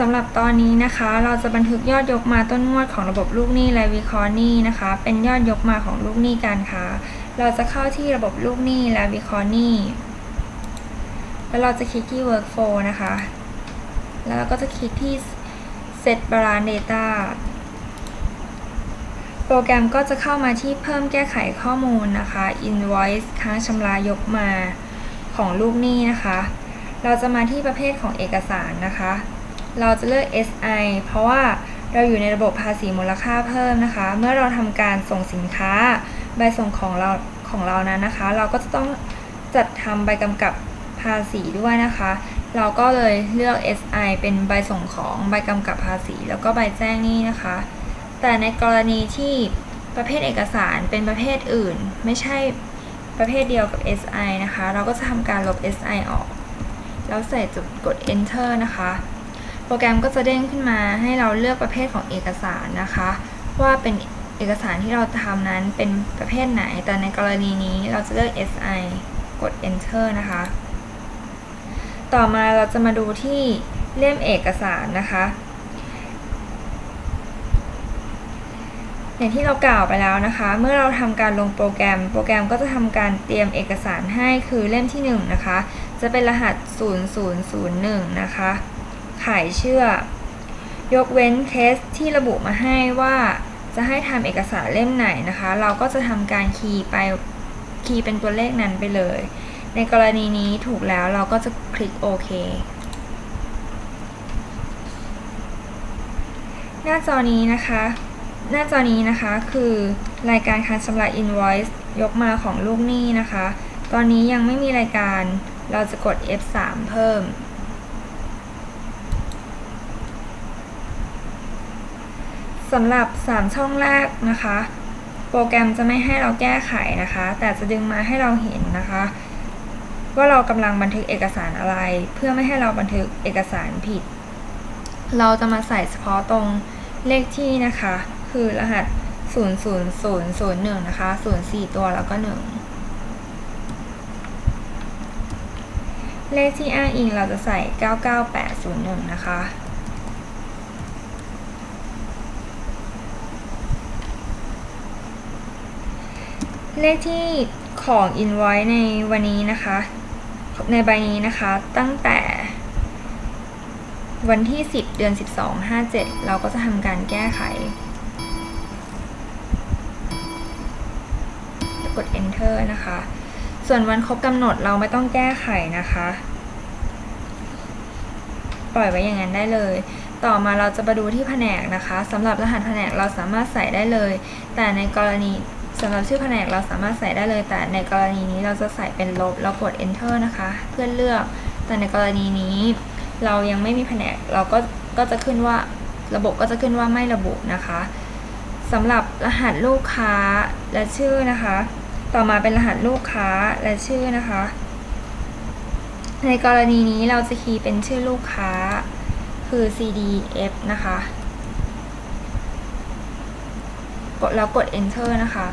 สำหรับตอนนี้นะคะ เราจะบันทึกยอดยกมาต้นงวดของระบบลูกหนี้และวิเคราะห์หนี้นะคะ เป็นยอดยกมาของลูกหนี้การค้าเราจะเข้าที่ระบบลูกหนี้และวิเคราะห์หนี้แล้วเราจะคลิกที่ workflow นะคะ แล้วเราก็จะคลิกที่ set balance data โปรแกรมก็จะเข้ามาที่เพิ่มแก้ไขข้อมูลนะคะ invoice ค้างชำระยกมาของลูกหนี้นะคะ เราจะมาที่ประเภทของเอกสารนะคะ เราจะเลือก SI เพราะว่าเราอยู่ในระบบภาษีมูลค่าเพิ่มนะคะ เมื่อเราทำการส่งสินค้าใบส่งของเราของเรานั้นนะคะ เราก็จะต้องจัดทำใบกำกับภาษีด้วยนะคะ เราก็เลยเลือก SI เป็นใบส่งของใบกำกับภาษี แล้วก็ใบแจ้งหนี้นะคะ แต่ในกรณีที่ประเภทเอกสารเป็นประเภทอื่น ไม่ใช่ประเภทเดียวกับ SI นะคะ เราก็จะทำการลบ SI ออก แล้วใส่จุดกด enter นะคะ โปรแกรมก็จะเด้งขึ้นมาให้เราเลือกประเภทของเอกสารนะคะ ว่าเป็นเอกสารที่เราทำนั้นเป็นประเภทไหน แต่ในกรณีนี้เราจะเลือก SI กด enter นะคะ ต่อมาเราจะมาดูที่เล่มเอกสารนะคะอย่างที่เรากล่าวไปแล้วนะคะ เมื่อเราทำการลงโปรแกรม โปรแกรมก็จะทำการเตรียมเอกสารให้คือเล่มที่ 1 นะคะ จะเป็นรหัส 0001 นะคะ ขายเชื่อ ยกเว้นเคสที่ระบุมาให้ว่าจะให้ทำเอกสารเล่มไหนนะคะ เราก็จะทำการคีย์ไปคีย์เป็นตัวเลขนั้นไปเลย ในกรณีนี้ถูกแล้วเราก็จะคลิกโอเคหน้าจอนี้นะคะ หน้าจอนี้นะคะคือรายการการชำระ invoice ยกมาของลูกหนี้นะคะ ตอนนี้ยังไม่มีรายการ เราจะกด F3 เพิ่ม สำหรับ 3 ช่องแรกนะคะ โปรแกรมจะไม่ให้เราแก้ไขนะคะ แต่จะดึงมาให้เราเห็นนะคะ ว่าเรากำลังบันทึกเอกสารอะไร เพื่อไม่ให้เราบันทึกเอกสารผิด เราจะมาใส่เฉพาะตรงเลขที่นะคะ คือรหัส 00001 นะคะ 04 ตัวแล้วก็ 1 เลขที่อ้างอิงเราจะใส่ 99801 นะคะ เลขที่ของ invoice ในวันนี้นะคะ ในใบนี้นะคะตั้งแต่วันที่ 10 เดือน 12 57 เราก็จะทำการแก้ไข กด enter นะคะ ส่วนวันครบกำหนดเราไม่ต้องแก้ไขนะคะ ปล่อยไว้อย่างนั้นได้เลย ต่อมาเราจะมาดูที่แผนกนะคะสำหรับรหัสแผนกเราสามารถใส่ได้เลย แต่ในกรณี สำหรับชื่อแผนกเราสามารถใส่ได้เลย แต่ในกรณีนี้เราจะใส่เป็นลบ เรากด enter นะคะ เพื่อเลือก แต่ในกรณีนี้ เรายังไม่มีแผนกเราก็ก็จะขึ้นว่าระบบก็จะขึ้นว่าไม่ระบุนะคะสำหรับรหัสลูกค้าและชื่อนะคะ ต่อมาเป็นรหัสลูกค้าและชื่อนะคะ ในกรณีนี้เราจะคีย์เป็นชื่อลูกค้า คือ cdf นะคะ กดแล้วกด enter นะคะ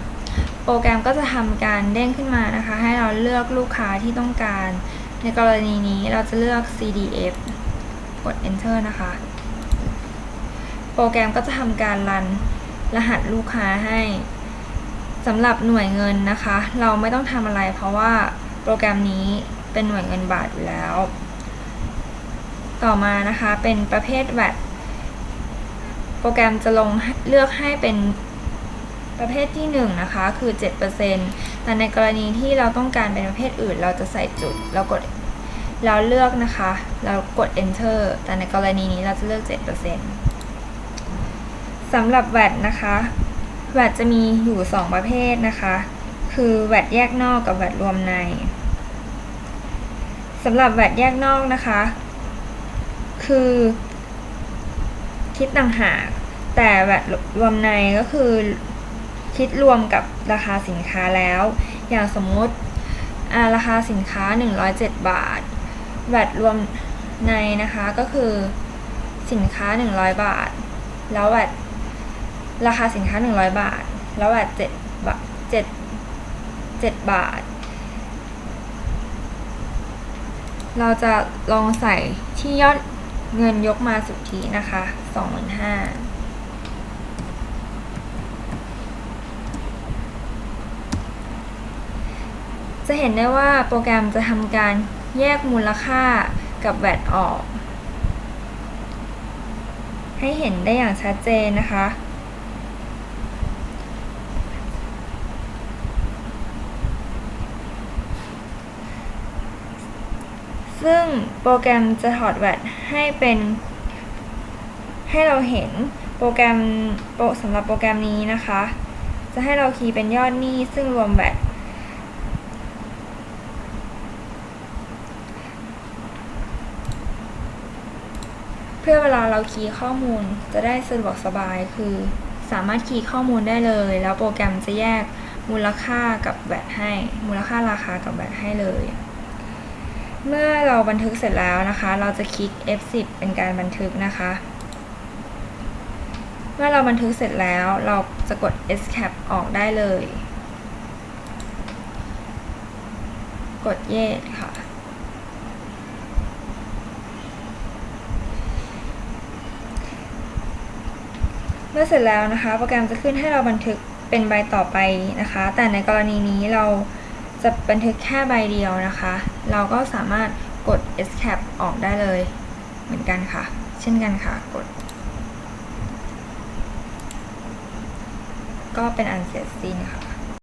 โปรแกรมก็จะทำการเด้งขึ้นมานะคะ ให้เราเลือกลูกค้าที่ต้องการ ในกรณีนี้เราจะเลือก cdf กด enter นะคะ โปรแกรมก็จะทำการรันรหัสลูกค้าให้สำหรับหน่วยเงินนะคะ เราไม่ต้องทำอะไรเพราะว่าโปรแกรมนี้เป็นหน่วยเงินบาทอยู่แล้ว ต่อมานะคะเป็นประเภท VAT โปรแกรมจะลงเลือกให้เป็น ประเภทที่1นนะคะคือ 7%แต่ในกรณีที่เราต้องการเป็นประเภทอื่น เราจะใส่จุด เรากดเราเลือกนะคะ เรากด enter แต่ในกรณีนี้เราจะเลือก 7%สำหรับ VAT นะคะ VAT จะมีอยู่ 2 ประเภทนะคะ คือ VAT แยกนอกกับ VAT รวมในสำหรับ VAT แยกนอกนะคะ คือ คิดต่างหาก แต่ VAT รวมในก็คือ คิดรวมกับราคาสินค้าแล้ว อย่างสมมติราคาสินค้า 107 บาทแวดรวมในนะคะก็คือสินค้า 100 บาท แล้วแวดราคาสินค้า 100 บาท แล้วแวดเจ็บาทเจ็ดบาท เราจะลองใส่ที่ยอดเงินยกมาสุทธินะคะ 25,000 จะเห็นได้ว่าโปรแกรมจะทำการแยกมูลค่ากับแวดออก ให้เห็นได้อย่างชัดเจนนะคะ ซึ่งโปรแกรมจะถอดแวดให้เป็น ให้เราเห็นโปรแกรมโปสำหรับโปรแกรมนี้นะคะ จะให้เราคีย์เป็นยอดหนี้ซึ่งรวมแวด พื่อเวลาเราคีย์ข้อมูลจะได้สะดวกสบายคือ สามารถคีย์ข้อมูลได้เลย แล้วโปรแกรมจะแยกมูลค่ากับแวดให้ มูลค่าราคากับแวดให้เลย เมื่อเราบันทึกเสร็จแล้วนะคะ เราจะคลิก F10 เป็นการบันทึกนะคะ เมื่อเราบันทึกเสร็จแล้วเราจะกด Escape ออกได้เลย กด Yes ค่ะ เมื่อเสร็จแล้วนะคะ โปรแกรมจะขึ้นให้เราบันทึกเป็นใบต่อไปนะคะ แต่ในกรณีนี้เราจะบันทึกแค่ใบเดียวนะคะ เราก็สามารถกด escape ออกได้เลยเหมือนกันค่ะ เช่นกันค่ะ กด ก็เป็นอันเสร็จสิ้นค่ะ